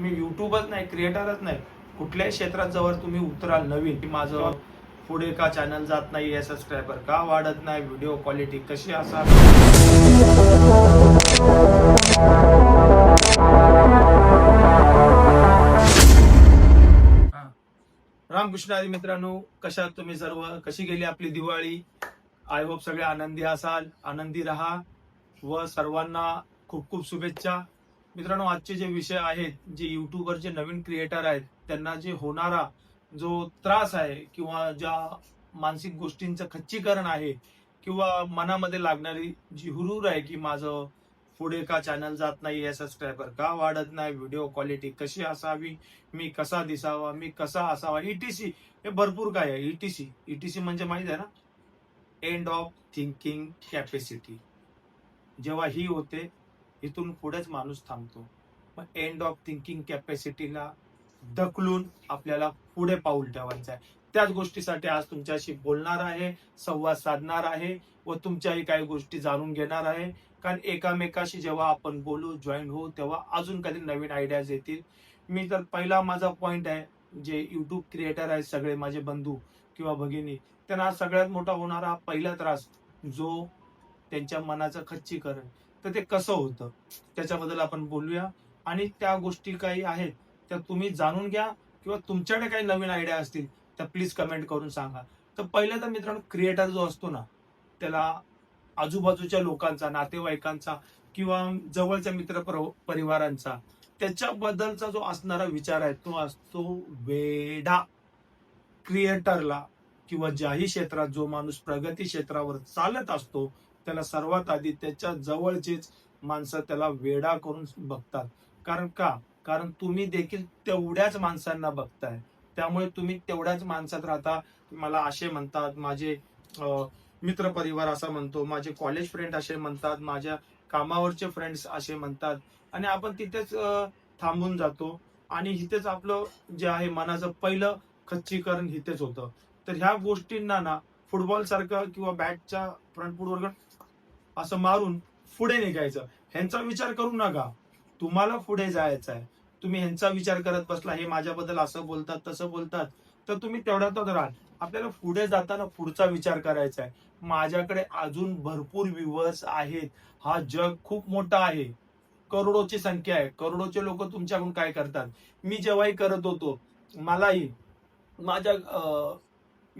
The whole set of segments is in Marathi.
तुम्ही युट्यूबच नाही क्रिएटरच नाही. कुठल्याही क्षेत्रात जवळ तुम्ही उतराल नवीन. की माझं पुढे का चॅनल जात नाही आहे सबस्क्रायबर का वाढत नाही? व्हिडिओ क्वालिटी कशी असा हा. रामकृष्ण आदी मित्रांनो कशा तुम्ही सर्व? कशी गेली आपली दिवाळी? आय होप सगळे आनंदी असाल. आनंदी राहा. व सर्वांना खूप खूप शुभेच्छा. मित्रांनो आजचे जे विषय आहेत जे युट्यूबवर जे नवीन क्रिएटर आहेत त्यांना जे होणारा जो त्रास आहे किंवा ज्या मानसिक गोष्टींचं खच्चीकरण आहे किंवा मनामध्ये लागणारी जी हुरूर आहे की माझं पुढे का चॅनल जात नाही आहे सबस्क्रायबर का वाढत नाही व्हिडिओ क्वालिटी कशी असावी मी कसा दिसावा मी कसा असावा ईटीसी हे भरपूर काय आहे. ईटीसी ईटीसी म्हणजे माहीत आहे ना? एंड ऑफ थिंकिंग कॅपॅसिटी जेव्हा ही होते इथून पुढेच माणूस थांबतो. मग एंड ऑफ थिंकिंग कॅपॅसिटीला ढकलून आपल्याला पुढे पाऊल ठेवायचं आहे. त्याच गोष्टीसाठी आज तुमच्याशी बोलणार आहे संवाद साधणार आहे व तुमच्याही काही गोष्टी जाणून घेणार आहे. कारण एकामेकाशी जेव्हा आपण बोलू जॉईन होऊ तेव्हा अजून काही नवीन आयडियाज येतील. मी तर पहिला माझा पॉईंट आहे जे युट्यूब क्रिएटर आहेत सगळे माझे बंधू किंवा भगिनी त्यांना सगळ्यात मोठा होणारा पहिला त्रास जो त्यांच्या मनाचं खच्चीकरण. तर ते कसं होतं? त्याच्याबद्दल आपण बोलूया. आणि त्या गोष्टी काही आहेत त्या तुम्ही जाणून घ्या किंवा तुमच्याकडे काही नवीन आयडिया असतील त्या प्लीज कमेंट करून सांगा. तर पहिलं तर मित्रांनो क्रिएटर जो असतो ना त्याला आजूबाजूच्या लोकांचा नातेवाईकांचा किंवा जवळच्या मित्र परिवारांचा त्याच्याबद्दलचा जो असणारा विचार आहे तो असतो वेडा. क्रिएटरला किंवा ज्याही क्षेत्रात जो माणूस प्रगती क्षेत्रावर चालत असतो त्याला सर्वात आधी त्याच्या जवळचेच माणसं त्याला वेडा करून बघतात. कारण का? कारण तुम्ही देखील तेवढ्याच माणसांना बघताय. त्यामुळे तुम्ही तेवढ्याच माणसात राहता. मला असे म्हणतात माझे मित्र परिवार असं म्हणतो माझे कॉलेज फ्रेंड असे म्हणतात माझ्या कामावरचे फ्रेंड्स असे म्हणतात. आणि आपण तिथेच थांबून जातो. आणि इथेच आपलं जे आहे मनाचं पहिलं खच्चीकरण इथेच होतं. तर ह्या गोष्टींना ना फुटबॉल सारखं किंवा बॅटच्या फ्रंट फुटवर असं मारून पुढे निघायचं. ह्यांचा विचार करू नका. तुम्हाला पुढे जायचं आहे. तुम्ही ह्यांचा विचार करत बसला हे माझ्याबद्दल असं बोलतात तसं बोलतात तर तुम्ही तेवढ्यातच राहाल. आपल्याला पुढे जाताना पुढचा विचार करायचा आहे. माझ्याकडे अजून भरपूर व्ह्युअर्स आहेत. हा जग खूप मोठा आहे. करोडोची संख्या आहे. करोडोचे लोक तुमच्याकडून काय करतात? मी जेव्हाही करत होतो मलाही माझ्या अं,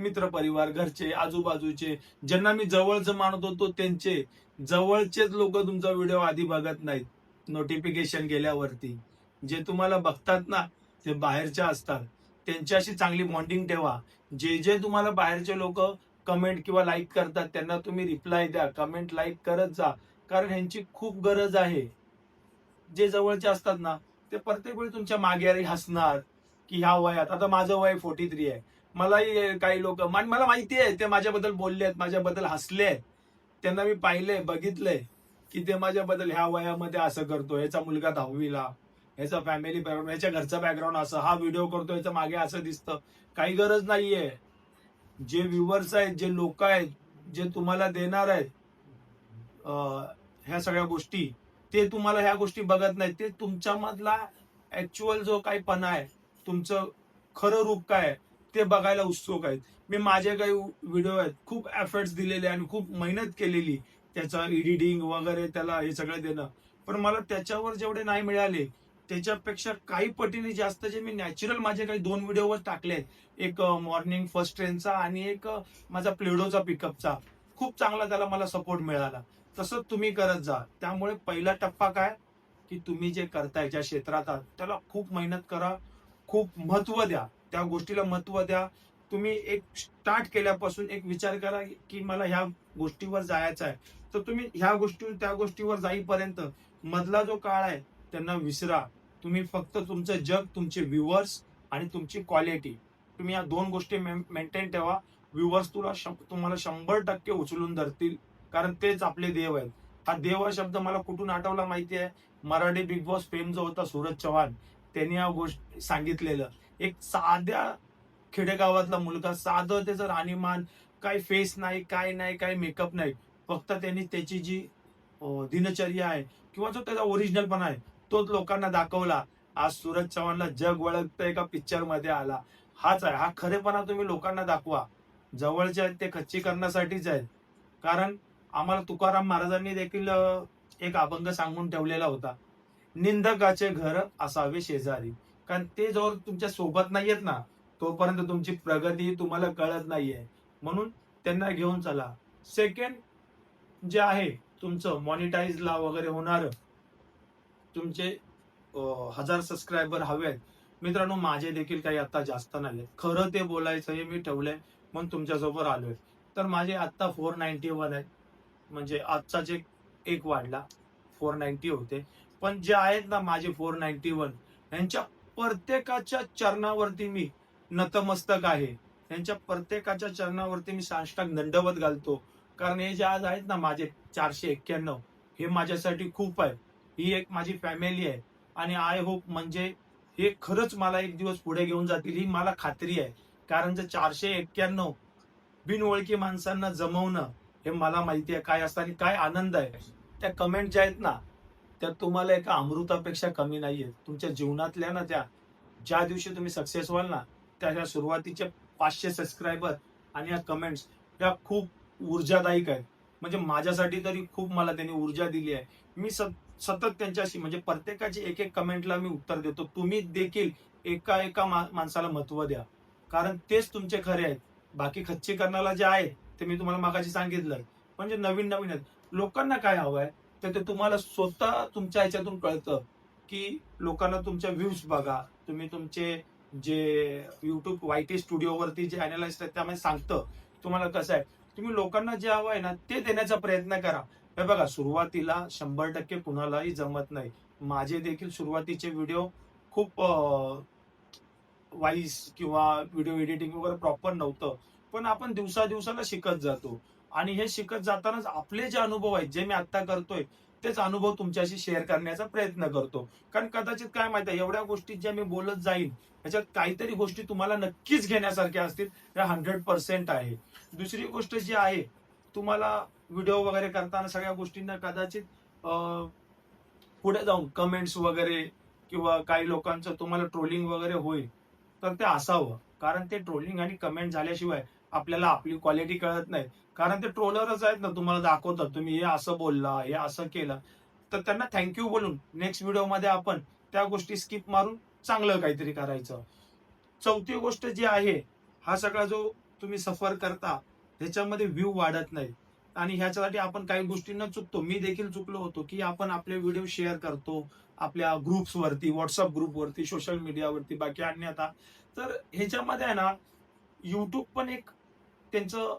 मित्र परिवार घरचे आजूबाजूचे ज्यांना मी जवळचं मानत होतो त्यांचे जवळचेच लोक तुमचा व्हिडिओ आधी बघत नाहीत. नोटिफिकेशन गेल्यावरती. जे तुम्हाला बघतात ना ते बाहेरच्या असतात त्यांच्याशी चांगली बॉन्डिंग ठेवा. जे जे तुम्हाला बाहेरचे लोक कमेंट किंवा लाईक करतात त्यांना तुम्ही रिप्लाय द्या. कमेंट लाईक करत जा. कारण ह्यांची खूप गरज आहे. जे जवळचे असतात ना ते प्रत्येक वेळी तुमच्या मागे हसणार की ह्या वयात आता माझं वय फोर्टी थ्री आहे. मलाही काही लोक मला माहिती आहे ते माझ्याबद्दल बोलले आहेत माझ्याबद्दल हसले आहेत. त्यांना मी पाहिलंय बघितलंय की ते माझ्याबद्दल ह्या वयामध्ये असं करतो याचा मुलगा दहावीला याचा फॅमिली बॅकग्राऊंड याच्या घरचा बॅकग्राऊंड असं हा व्हिडिओ करतो याच्या मागे असं दिसतं. काही गरज नाहीये. जे व्ह्युअर्स आहेत जे लोक आहेत जे तुम्हाला देणार आहेत ह्या सगळ्या गोष्टी ते तुम्हाला ह्या गोष्टी बघत नाहीत. ते तुमच्या मधला ऍक्च्युअल जो काही पणा आहे तुमचं खरं रूप काय आहे ते बघायला उत्सुक आहेत. मी माझे काही व्हिडिओ आहेत खूप एफर्ट्स दिलेले आणि खूप मेहनत केलेली. त्याचा एडिटिंग वगैरे त्याला हे सगळं देणं. पण मला त्याच्यावर जेवढे नाही मिळाले त्याच्यापेक्षा काही पटीने जास्त जे मी नॅचरल माझे काही दोन व्हिडिओवर टाकले आहेत. एक मॉर्निंग फर्स्ट ट्रेनचा आणि एक माझा प्लेडोचा पिकअपचा खूप चांगला त्याला मला सपोर्ट मिळाला. तसं तुम्ही करत जा. त्यामुळे पहिला टप्पा काय? की तुम्ही जे करताय ज्या क्षेत्रात त्याला खूप मेहनत करा खूप महत्त्व द्या. त्या गोष्टीला महत्त्व द्या. तुम्ही एक स्टार्ट केल्यापासून एक विचार करा की मला ह्या गोष्टीवर जायचं आहे. तर तुम्ही ह्या गोष्टी त्या गोष्टीवर जाईपर्यंत मधला जो काळ आहे त्यांना विसरा. तुम्ही फक्त तुमचं जग तुमचे व्ह्युअर्स आणि तुमची क्वालिटी तुम्ही या दोन गोष्टी मेंटेन ठेवा. व्ह्युअर्स तुला तुम्हाला शंभर टक्के उचलून धरतील. कारण तेच आपले देव आहेत. हा देव हा शब्द मला कुठून आठवला माहिती आहे मराठी बिग बॉस फेम जो होता सूरज चव्हाण. त्यांनी या गोष्ट सांगितलेलं. एक साध्या खेडेगावातला मुलगा साधं त्याचं राहणीमान काय फेस नाही काय नाही काय मेकअप नाही. फक्त त्यांनी त्याची जी दिनचर्या आहे किंवा जो त्याचा ओरिजिनल पण आहे तोच लोकांना दाखवला. आज सूरज चव्हाणला जग वळखतं एका पिक्चरमध्ये आला. हाच आहे. हा खरेपणा तुम्ही लोकांना दाखवा. जवळचे आहेत ते खच्ची करण्यासाठीच आहेत. कारण आम्हाला तुकाराम महाराजांनी देखील एक अभंग सांगून ठेवलेला होता. निंदकाचे घर असावे शेजारी. कारण ते जवळ तुमच्यासोबत नाहीयेत ना तोपर्यंत तुमची प्रगती तुम्हाला कळत नाहीये. म्हणून त्यांना घेऊन चला. सेकंड जे आहे तुमचं मॉनिटाईजला वगैरे होणार तुमचे हजार सबस्क्रायबर हवे आहेत. मित्रांनो माझे देखील काही आता जास्त नाही खरं ते बोलायचं हे मी ठेवलंय म्हणून तुमच्यासोबत आलोय. तर माझे आता फोर नाईन्टी वन आहेत. म्हणजे आजचाच एक एक वाढला फोर नाईन्टी होते. पण जे आहेत ना माझे फोर नाईन्टी वन यांच्या प्रत्येकाच्या चरणावरती मी नतमस्तक आहे. त्यांच्या प्रत्येकाच्या चरणावरती मी साष्टांग दंडवत घालतो. कारण हे जे आज आहेत ना माझे चारशे एक्क्याण्णव हे माझ्यासाठी खूप आहे. ही एक माझी फॅमिली आहे. आणि आय होप म्हणजे हे खरंच मला एक दिवस पुढे घेऊन जातील ही मला खात्री आहे. कारण जर चारशे एक्क्याण्णव बिनओळखी माणसांना जमवणं हे मला माहिती आहे काय असतं आणि काय आनंद आहे. त्या कमेंट ज्या आहेत ना त्या तुम्हाला एका अमृतापेक्षा कमी नाहीये. तुमच्या जीवनातल्या ना त्या ज्या दिवशी तुम्ही सक्सेस व्हाल ना त्या सुरुवातीचे पाचशे सबस्क्रायबर आणि या कमेंट्स या खूप ऊर्जादायक आहेत. म्हणजे माझ्यासाठी तरी खूप मला त्यांनी ऊर्जा दिली आहे. मी सतत त्यांच्याशी म्हणजे प्रत्येकाची एक एक कमेंटला मी उत्तर देतो. तुम्ही देखील एका एका मा- माणसाला महत्त्व द्या. कारण तेच तुमचे खरे आहेत. बाकी खच्ची करण्याला जे आहे ते मी तुम्हाला मागाशी सांगितलं म्हणजे नवीन नवीन आहेत. लोकांना काय हवं आहे तर ते तुम्हाला स्वतः तुमच्या ह्याच्यातून कळतं की लोकांना तुमच्या व्ह्यूज बघा. तुम्ही तुमचे जे युट्यूब वायटी स्टुडिओवरती जे अनालाइस्ट आहेत त्यामध्ये सांगतं तुम्हाला कसं आहे. तुम्ही लोकांना जे हवं आहे ना ते देण्याचा प्रयत्न करा. हे बघा सुरुवातीला शंभर टक्के कुणालाही जमत नाही. माझे देखील सुरुवातीचे व्हिडिओ खूप वाईस किंवा व्हिडिओ एडिटिंग वगैरे प्रॉपर नव्हतं. पण आपण दिवसा दिवसाला शिकत जातो. आणि हे शिकत जातानाच आपले जे अनुभव आहेत जे मी आता करतोय तेच अनुभव तुमच्याशी शेअर करण्याचा प्रयत्न करतो. कारण कदाचित काय माहिती एवढ्या गोष्टी ज्या मी बोलत जाईन त्याच्यात काहीतरी गोष्टी तुम्हाला नक्कीच घेण्यासारख्या असतील त्या हंड्रेड पर्सेंट आहे. दुसरी गोष्ट जी आहे तुम्हाला व्हिडिओ वगैरे करताना सगळ्या गोष्टींना कदाचित पुढे जाऊन कमेंट्स वगैरे किंवा काही लोकांचं तुम्हाला ट्रोलिंग वगैरे होईल तर ते असावं. कारण ते ट्रोलिंग आणि कमेंट झाल्याशिवाय आपल्याला आपली क्वालिटी कळत नाही. कारण ते ट्रोलरच आहेत ना तुम्हाला दाखवतात. तुम्ही हे असं बोलला हे असं केलं. तर त्यांना थँक्यू बोलून नेक्स्ट व्हिडिओमध्ये आपण त्या गोष्टी स्किप मारून चांगलं काहीतरी करायचं. चौथी गोष्ट जी आहे हा सगळा जो तुम्ही सफर करता ह्याच्यामध्ये व्ह्यू वाढत नाही. आणि ह्याच्यासाठी आपण काही गोष्टींना चुकतो. मी देखील चुकलो होतो की आपण आपले व्हिडिओ शेअर करतो आपल्या ग्रुप्स वरती व्हॉट्सअप ग्रुपवरती सोशल मीडियावरती बाकी अन्यथा. तर ह्याच्यामध्ये आहे ना युट्यूब पण एक त्यांचं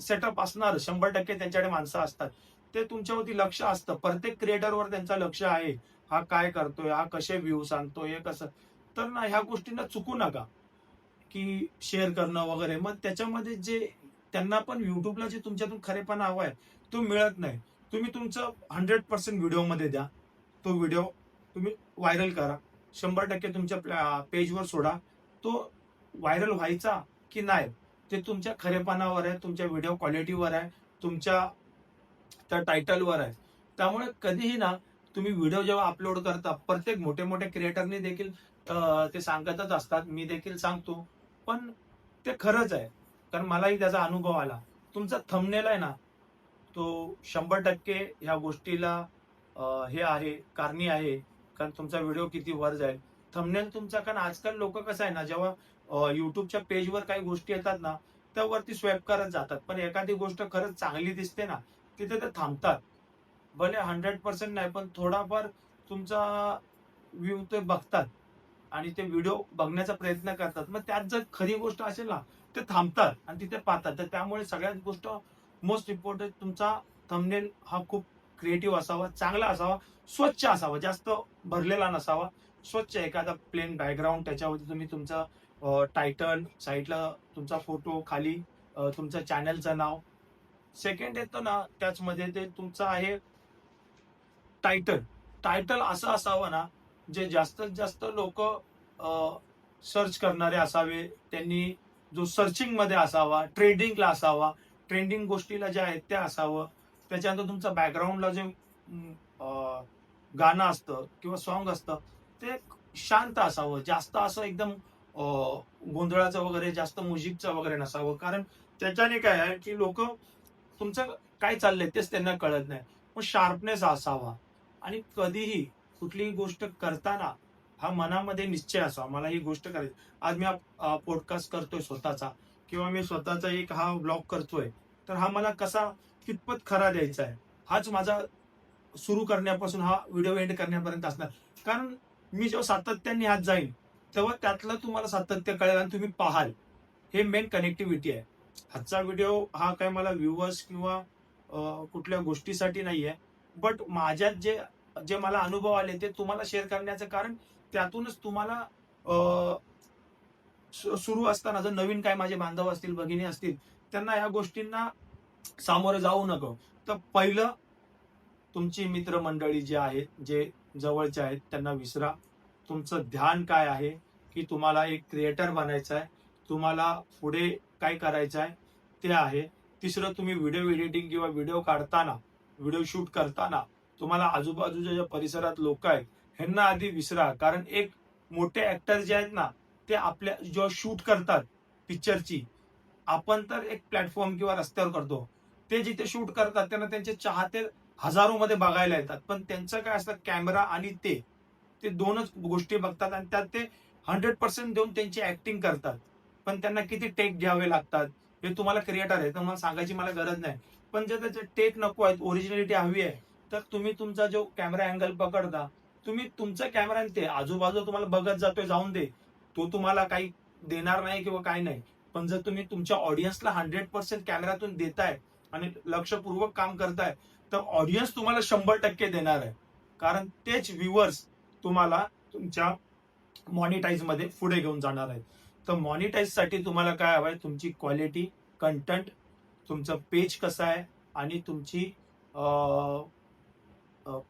सेटअप असणार शंभर टक्के त्यांच्याकडे माणसं असतात. ते तुमच्यावरती लक्ष असतं. प्रत्येक क्रिएटरवर त्यांचं लक्ष आहे. हा काय करतोय? हा कसे व्ह्यू सांगतोय हे कसं? तर ना ह्या गोष्टींना चुकू नका. की शेअर करणं वगैरे. मग त्याच्यामध्ये जे त्यांना पण युट्यूबला जे तुमच्यातून खरेपणा हवा आहे तो मिळत नाही. तुम्ही तुमचं हंड्रेड पर्सेंट व्हिडिओमध्ये द्या. तो व्हिडिओ तुम्ही व्हायरल करा. शंभर टक्के तुमच्या पेजवर सोडा. तो व्हायरल व्हायचा की नाही? ते तुमच्या खरेपणावर आहे तुमच्या व्हिडिओ क्वालिटीवर आहे तुमच्या त्या टायटलवर आहे. त्यामुळे कधीही ना तुम्ही व्हिडिओ जेव्हा अपलोड करता प्रत्येक मोठे मोठे क्रिएटरनी देखील ते सांगतच असतात. मी देखील सांगतो. पण ते खरंच आहे. कारण मलाही त्याचा अनुभव आला. तुमचा थंबनेल आहे ना तो शंभर टक्के ह्या गोष्टीला हे आहे कारणी आहे. कारण तुमचा व्हिडिओ किती वर जाईल. थंबनेल तुमचा कारण आजकाल लोक कसं आहे ना जेव्हा युट्यूबच्या पेजवर काही गोष्टी येतात ना त्यावरती स्वॅप करत जातात. पण एखादी गोष्ट खरंच चांगली दिसते ना तिथे ते थांबतात. भले हंड्रेड पर्सेंट नाही पण थोडाफार तुमचा व्ह्यू ते बघतात. आणि ते व्हिडिओ बघण्याचा प्रयत्न करतात. मग त्यात जर खरी गोष्ट असेल ना ते थांबतात आणि तिथे पाहतात. तर त्यामुळे सगळ्यात गोष्ट मोस्ट इम्पॉर्टंट तुमचा थंबनेल हा खूप क्रिएटिव्ह असावा चांगला असावा स्वच्छ असावा जास्त भरलेला नसावा. स्वच्छ एखादा प्लेन बॅकग्राऊंड त्याच्यावरती तुम्ही तुमचा टायटल साईडला तुमचा फोटो खाली तुमचं चॅनलचं नाव. सेकंड येतो ना त्याचमध्ये ते तुमचं आहे टायटल टायटल असं असावं ना जे जास्तीत जास्त लोक सर्च करणारे असावे त्यांनी जो सर्चिंगमध्ये असावा ट्रेडिंगला असावा ट्रेंडिंग गोष्टीला ज्या आहेत त्या असावं. त्याच्यानंतर तुमचं बॅकग्राऊंडला जे गाणं असतं किंवा सॉन्ग असतं ते शांत असावं जास्त असं एकदम गोंधळाचं वगैरे जास्त म्युझिकचं वगैरे नसावं. कारण त्याच्याने काय आहे की लोक तुमचं काय चाललंय तेच त्यांना कळत नाही. मग शार्पनेस असावा. आणि कधीही कुठलीही गोष्ट करताना हा मनामध्ये निश्चय असावा. मला ही गोष्ट करायची. आज मी पॉडकास्ट करतोय स्वतःचा. किंवा मी स्वतःचा एक हा ब्लॉग करतोय. तर हा मला कसा कितपत खरा द्यायचा आहे? हाच माझा सुरू करण्यापासून हा व्हिडिओ एंड करण्यापर्यंत असणार. कारण मी जेव्हा सातत्याने हात जाईन तेव्हा त्यातलं तुम्हाला सातत्य कळेल आणि तुम्ही पाहाल. हे मेन कनेक्टिव्हिटी आहे. आजचा व्हिडिओ हा काय मला व्ह्युअर्स किंवा कुठल्या गोष्टीसाठी नाही आहे बट माझ्यात जे जे मला अनुभव आले ते तुम्हाला शेअर करण्याचं कारण त्यातूनच तुम्हाला सुरू असताना जर नवीन काय माझे बांधव असतील भगिनी असतील त्यांना या गोष्टींना सामोरं जाऊ नको. तर पहिलं तुमची मित्रमंडळी जे आहेत जे जवळचे आहेत त्यांना विसरा. तुमचं ध्यान काय आहे? की तुम्हाला एक क्रिएटर बनायचं आहे. तुम्हाला पुढे काय करायचं आहे? ते आहे. तिसरं तुम्ही व्हिडिओ एडिटिंग किंवा व्हिडिओ काढताना व्हिडिओ शूट करताना तुम्हाला आजूबाजूच्या ज्या परिसरात लोक आहेत ह्यांना आधी विसरा. कारण एक मोठे ऍक्टर जे आहेत ना ते आपल्या जेव्हा शूट करतात पिक्चरची आपण तर एक प्लॅटफॉर्म किंवा रस्त्यावर करतो. ते जिथे शूट करतात त्यांना त्यांचे चाहते हजारो मध्ये बघायला येतात. पण त्यांचं काय असतं कॅमेरा आणि ते ते दोनच गोष्टी बघतात आणि त्यात ते हंड्रेड पर्सेंट देऊन त्यांची ऍक्टिंग करतात. पण त्यांना किती टेक घ्यावे लागतात हे तुम्हाला क्रिएटर आहे तर मला सांगायची मला गरज नाही. पण जर त्याचे टेक नको आहेत ओरिजिनॅलिटी हवी आहे तर तुम्ही तुमचा जो कॅमेरा अँगल पकडता तुम्ही तुमचा कॅमेरा आणि ते आजूबाजू तुम्हाला बघत जातोय जाऊन दे. तो तुम्हाला काही देणार नाही किंवा काही नाही. पण जर तुम्ही तुमच्या ऑडियन्सला हंड्रेड पर्सेंट कॅमेरातून देताय आणि लक्षपूर्वक काम करताय तर ऑडियन्स तुम्हाला शंभर टक्के देणार आहे. कारण तेच व्ह्युअर्स तुम्हाला तुमच्या मॉनिटाईजमध्ये पुढे घेऊन जाणार आहेत. तर मॉनिटाईजसाठी तुम्हाला काय हवंय तुमची क्वालिटी कंटेंट तुमचं पेज कसं आहे? आणि तुमची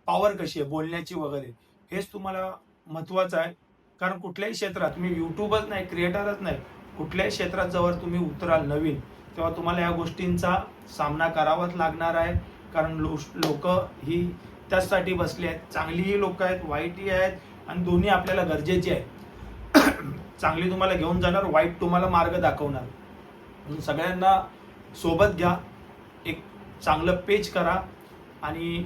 पॉवर कशी आहे? बोलण्याची वगैरे. हेच तुम्हाला महत्वाचं आहे. कारण कुठल्याही क्षेत्रात तुम्ही युट्यूबच नाही क्रिएटरच नाही. कुठल्याही क्षेत्रात जवळ तुम्ही उतराल नवीन तेव्हा तुम्हाला या गोष्टींचा सामना करावाच लागणार आहे. कारण लोक ही त्याचसाठी बसली आहेत. चांगलीही लोक आहेत वाईटही आहेत आणि दोन्ही आपल्याला गरजेची आहेत. चांगली तुम्हाला घेऊन जाणार वाईट तुम्हाला मार्ग दाखवणार. म्हणून सगळ्यांना सोबत घ्या एक चांगलं पेज करा आणि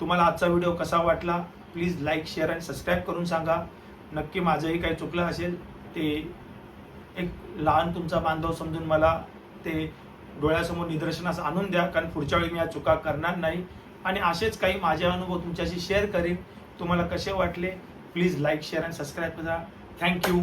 तुम्हाला आजचा व्हिडिओ कसा वाटला प्लीज लाईक शेअर आणि सबस्क्राईब करून सांगा. नक्की माझंही काही चुकलं असेल ते एक लहान तुमचा बांधव समजून मला ते डोळ्यासमोर निदर्शनास आणून द्या कारण पुढच्या वेळी मी या चुका करणार नाही. आणि असेच काही माझे अनुभव तुमच्याशी शेअर करीन. तुम्हाला कसे वाटले? प्लीज लाईक शेअर आणि सबस्क्राईब करा. Thank you